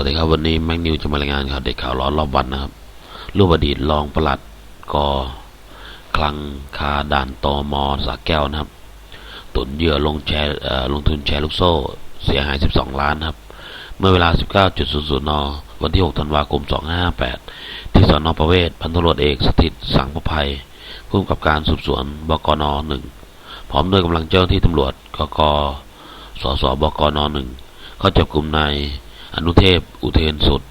วัสดีครับวันนี้แม็กนิวจะมารายงานข่าวเด็กข่าวร้อนรอบวันนะครับรูปอดีตรองปลัดกอคลังคาด่านตอมอสาแก้วนะครับ ตุนเหยื่อลงแชร์ลงทุนแชร์ลูกโซ่ เสียหาย 12 ล้านครับ เมื่อเวลา 19.00นวันที่ 6 ธันวาคม 2558 ที่สอนอประเวศ พันตำรวจเอกสถิตสังประภัยผู้กำกับการสืบสวนบกนหนึ่งพร้อมด้วยกำลังเจ้าหน้าที่ตำรวจกกสสบกนหนึ่งเข้าจับกลุ่มนาย อนุเทพ อุเทนสุด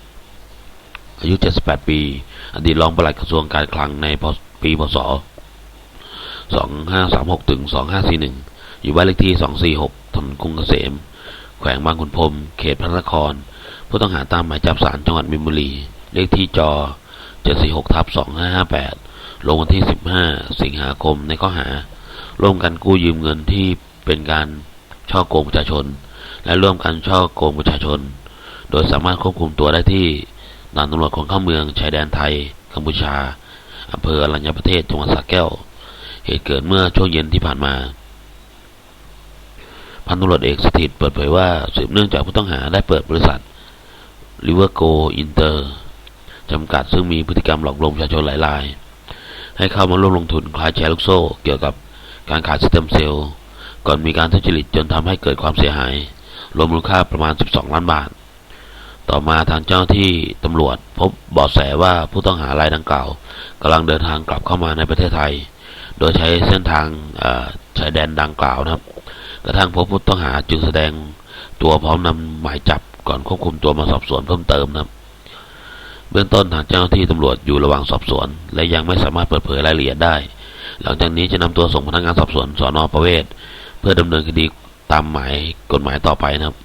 อายุ 78 ปี อดีตรองปลัดกระทรวงการคลังในปีพศ2536ถึง2541 อยู่บ้านเลขที่ 246ถนนกรุงเกษม แขวงบางขุนพรม เขตพระนคร ผู้ต้องหาตามหมายจับศาลจังหวัดมินบุรี เลขที่จ746ทับ2558 ลงวันที่ 15 สิงหาคมในข้อหา ร่วมกันกู้ยืมเงินที่เป็นการช่อโกงประชาชน และร่วมกันช่อโกงประชาชน โดยสามารถควบคุมตัวได้ที่ด่านตำรวจคนเข้าเมืองชายแดนไทย กัมพูชาอำเภออรัญญประเทศจังหวัดสระแก้ว เหตุเกิดเมื่อช่วงเย็นที่ผ่านมา พันตำรวจเอกสถิตเปิดเผยว่าสืบเนื่องจากผู้ต้องหาได้เปิดบริษัท r i v e r g o Inter จำกัดซึ่งมีพฤติกรรมหลอกลวงประชาชนหลายราย ให้เข้ามาร่วมลงทุนคลายแชร์ลูกโซ่ เกี่ยวกับการขายสเต็มเซลล์ ก่อนมีการทุจริตจนทำให้เกิดความเสียหาย รวมมูลค่าประมาณ 12 ล้านบาท ต่อมาทางเจ้าที่ตำรวจ พบเบาะแสว่าผู้ต้องหารายดังกล่าวกำลังเดินทางกลับเข้ามาในประเทศไทย โดยใช้เส้นทางชายแดนดังกล่าวนะครับ กระทั่งพบผู้ต้องหาจึงแสดงตัวพร้อมนำหมายจับก่อนควบคุมตัวมาสอบสวนเพิ่มเติมนะครับ เบื้องต้นทางเจ้าหน้าที่ตำรวจอยู่ระหว่างสอบสวน และยังไม่สามารถเปิดเผยรายละเอียดได้ หลังจากนี้จะนำตัวส่งพนักงานสอบสวนสอนอประเวศ เพื่อดำเนินคดีตามหมายกฎหมายต่อไปนะครับ